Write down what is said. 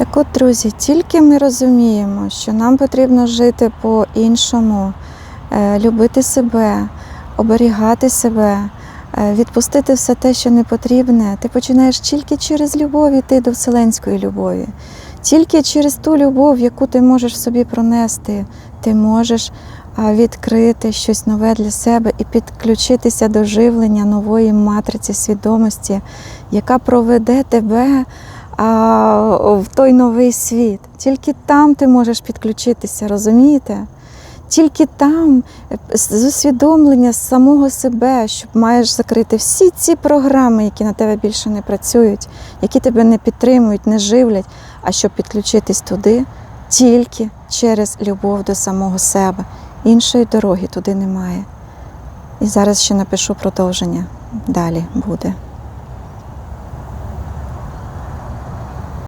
Так от, друзі, тільки ми розуміємо, що нам потрібно жити по-іншому, е, любити себе, оберігати себе, е, відпустити все те, що не потрібне, ти починаєш тільки через любов іти до вселенської любові. Тільки через ту любов, яку ти можеш собі пронести, ти можеш відкрити щось нове для себе і підключитися до живлення нової матриці свідомості, яка проведе тебе в той новий світ. Тільки там ти можеш підключитися, розумієте? Тільки там е, з усвідомлення самого себе, що маєш закрити всі ці програми, які на тебе більше не працюють, які тебе не підтримують, не живлять, а щоб підключитись туди тільки через любов до самого себе. Іншої дороги туди немає. І зараз ще напишу продовження. Далі буде.